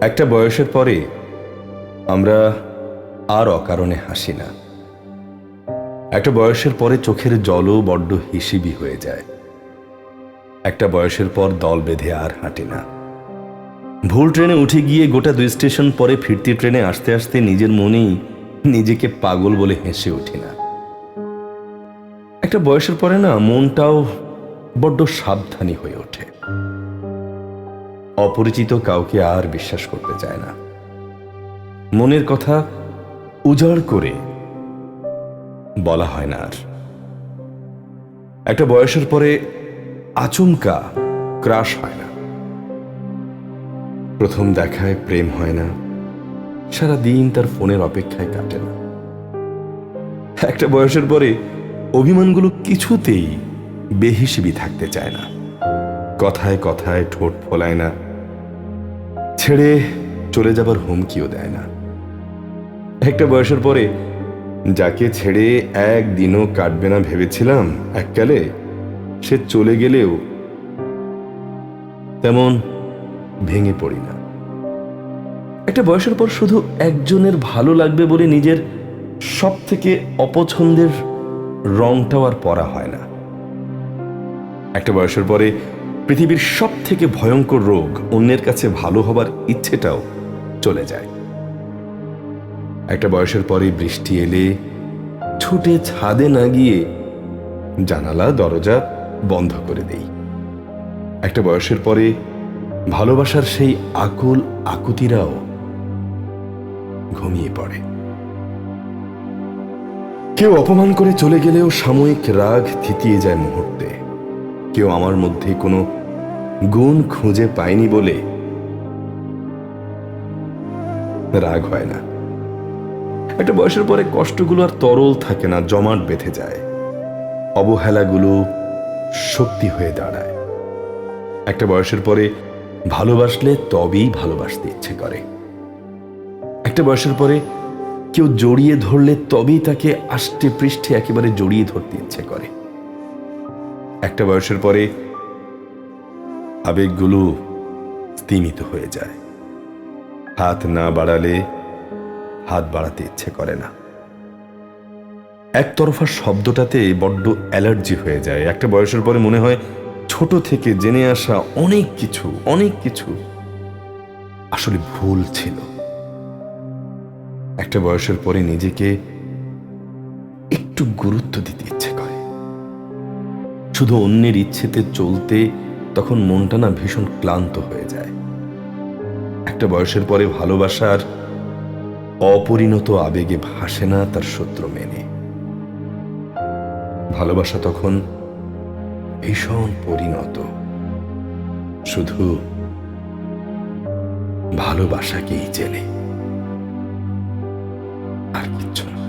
একটা বয়সের পরে আমরা আর অকারণে হাসি না। একটা বয়সের পরে চোখের জলও বড্ড হিসিবি হয়ে যায়। একটা বয়সের পর দল বেঁধে আর হাঁটে না। ভুল ট্রেনে উঠে গিয়ে গোটা দুই স্টেশন পরে ফিরতি ট্রেনে আসতে আসতে নিজের মনেই নিজেকে পাগল বলে হেসে উঠি না। একটা বয়সের পরে না মনটাও বড্ড সাবধানী হয়ে ওঠে। অপরিচিত কাউকে আর বিশ্বাস করতে চায় না। মনের কথা উজাড় করে বলা হয় না আর। একটা বয়সের পরে আচমকা ক্রাশ হয় না। প্রথম দেখায় প্রেম হয় না। সারা দিন তার ফোনের অপেক্ষায় কাটে না। একটা বয়সের পরে অভিমানগুলো কিছুতেই বেহিসিবি থাকতে চায় না। কথায় কথায় ঠোঁট ফোলায় না। ছেড়ে চলে যাবার হুমকিও দেয় না। একটা বয়সের পরে যাকে ছেড়ে একদিনও কাটবে না ভেবেছিলাম, এককালে সে চলে গেলেও তেমন ভেঙে পড়ি না। একটা বয়সের পর শুধু একজনের ভালো লাগবে বলে নিজের সব থেকে অপছন্দের রংটাও আর পরা হয় না। একটা বয়সের পরে পৃথিবীর সব থেকে ভয়ঙ্কর রোগ অন্যের কাছে ভালো হবার ইচ্ছেটাও চলে যায়। একটা বয়সের পরে বৃষ্টি এলে ছুটে ছাদে না গিয়ে জানালা, দরজা বন্ধ করে দেই। একটা বয়সের পরে ভালোবাসার সেই আকুল আকুতিরাও ঘুমিয়ে পড়ে। কেউ অপমান করে চলে গেলেও সাময়িক রাগ থিতিয়ে যায় মুহূর্তে। কেউ আমার মধ্যে কোনো গুণ খুঁজে পায়নি বলে রাগ হয় না। একটা বয়সের পরে কষ্টগুলো আর তরল থাকে না, জমাট বেঁধে যায়। অবহেলাগুলো শক্তি হয়ে দাঁড়ায়। একটা বয়সের পরে ভালোবাসলে তবেই ভালোবাসতে ইচ্ছে করে। একটা বয়সের পরে কেউ জড়িয়ে ধরলে তবেই তাকে আষ্টে পৃষ্ঠে একেবারে জড়িয়ে ধরতে ইচ্ছে করে। একটা বয়সের পরে আবেগগুলো স্তিমিত হয়ে যায়। হাত না বাড়ালে হাত বাড়াতে ইচ্ছে করে না। একতরফা শব্দটাতে বড্ড অ্যালার্জি হয়ে যায়। একটা বয়সের পরে মনে হয় ছোট থেকে জেনে আসা অনেক কিছু অনেক কিছু আসলে ভুল ছিল। একটা বয়সের পরে নিজেকে একটু গুরুত্ব দিতে ইচ্ছে শুধু অন্যের ইচ্ছেতে চলতে তখন মনটা না ভীষণ ক্লান্ত হয়ে যায়। একটা বয়সের পরে ভালোবাসার অপরিণত আবেগে ভাসে না তার সূত্র মেনে। ভালোবাসা তখন ভীষণ পরিণত। শুধু ভালোবাসাকেই চেনে। আর কিচ্ছু না।